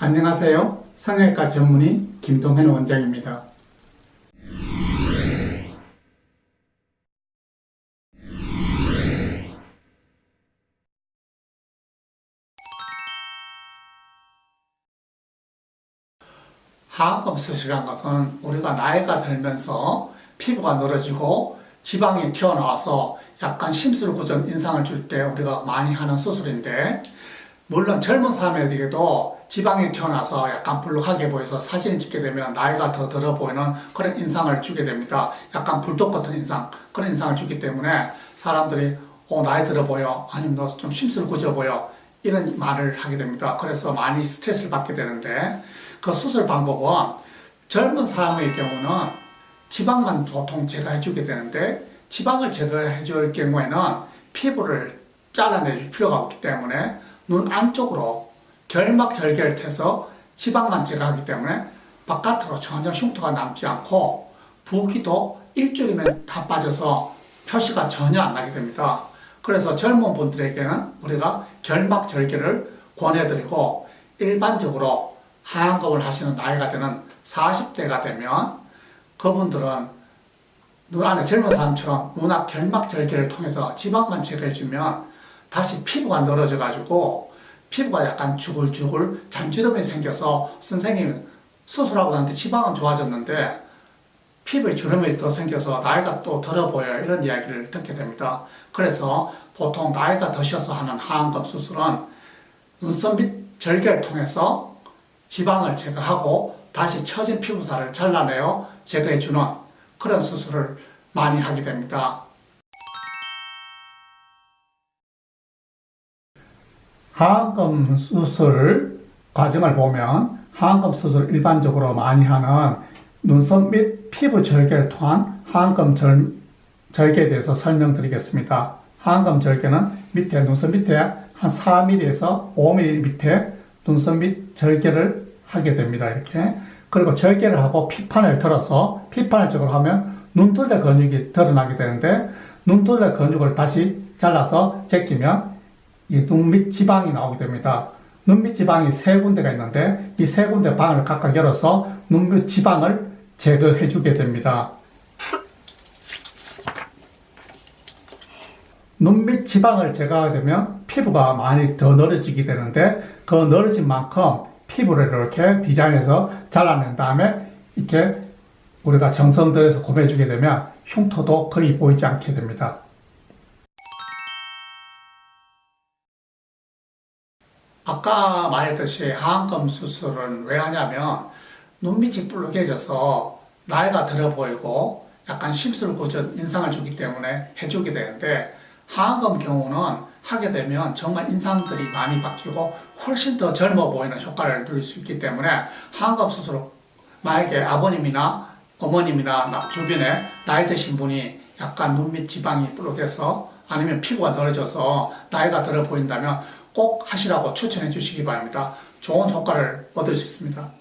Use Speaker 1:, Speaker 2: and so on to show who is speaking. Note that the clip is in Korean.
Speaker 1: 안녕하세요. 성형외과 전문의 김동현 원장입니다. 하악검 수술이란 것은 우리가 나이가 들면서 피부가 늘어지고 지방이 튀어나와서 약간 심술구전 인상을 줄 때 우리가 많이 하는 수술인데 물론 젊은 사람에게도 지방이 튀어나와서 약간 불룩하게 보여서 사진을 찍게 되면 나이가 더 들어 보이는 그런 인상을 주게 됩니다. 약간 불독 같은 인상, 그런 인상을 주기 때문에 사람들이 어, 나이 들어 보여, 아니면 너 좀 심술 구져 보여, 이런 말을 하게 됩니다. 그래서 많이 스트레스를 받게 되는데 그 수술 방법은 젊은 사람의 경우는 지방만 보통 제거해 주게 되는데 지방을 제거해 줄 경우에는 피부를 잘라내줄 필요가 없기 때문에 눈 안쪽으로 결막 절개를 해서 지방만 제거하기 때문에 바깥으로 전혀 흉터가 남지 않고 붓기도 일주일이면 다 빠져서 표시가 전혀 안 나게 됩니다. 그래서 젊은 분들에게는 우리가 결막 절개를 권해드리고 일반적으로 하얀검을 하시는 나이가 되는 40대가 되면 그분들은 눈 안에 젊은 사람처럼 눈앞 결막 절개를 통해서 지방만 제거해주면 다시 피부가 늘어져 가지고 피부가 약간 주글주글 잔주름이 생겨서 선생님 수술하고 나는데 지방은 좋아졌는데 피부에 주름이 더 생겨서 나이가 또 들어 보여요. 이런 이야기를 듣게 됩니다. 그래서 보통 나이가 드셔서 하는 하안검 수술은 눈썹 밑 절개를 통해서 지방을 제거하고 다시 처진 피부살을 잘라내어 제거해주는 그런 수술을 많이 하게 됩니다. 하안검 수술 과정을 보면 하안검 수술 일반적으로 많이 하는 눈썹 및 피부 절개를 통한 하안검 절, 절개에 대해서 설명드리겠습니다. 하안검 절개는 밑에 눈썹 밑에 한 4mm에서 5mm 밑에 눈썹 밑 절개를 하게 됩니다. 이렇게 그리고 절개를 하고 피판을 들어서 피판을 쪽으로 하면 눈둘레 근육이 드러나게 되는데 눈둘레 근육을 다시 잘라서 제끼면 이 눈 밑 지방이 나오게 됩니다. 눈 밑 지방이 세 군데가 있는데 이 세 군데 방을 각각 열어서 눈 밑 지방을 제거해 주게 됩니다. 눈 밑 지방을 제거하게 되면 피부가 많이 더 늘어지게 되는데 그 늘어진 만큼 피부를 이렇게 디자인해서 잘라낸 다음에 이렇게 우리가 정성 들여서 고매주게 되면 흉터도 거의 보이지 않게 됩니다. 아까 말했듯이 하안검 수술은 왜 하냐면 눈밑이 뿔룩해져서 나이가 들어 보이고 약간 심술구전 인상을 주기 때문에 해주게 되는데 하안검 경우는 하게 되면 정말 인상들이 많이 바뀌고 훨씬 더 젊어 보이는 효과를 누릴 수 있기 때문에 하안검 수술 만약에 아버님이나 어머님이나 나- 주변에 나이 드신 분이 약간 눈밑 지방이 뿔룩해서 아니면 피부가 늘어져서 나이가 들어 보인다면 꼭 하시라고 추천해 주시기 바랍니다. 좋은 효과를 얻을 수 있습니다.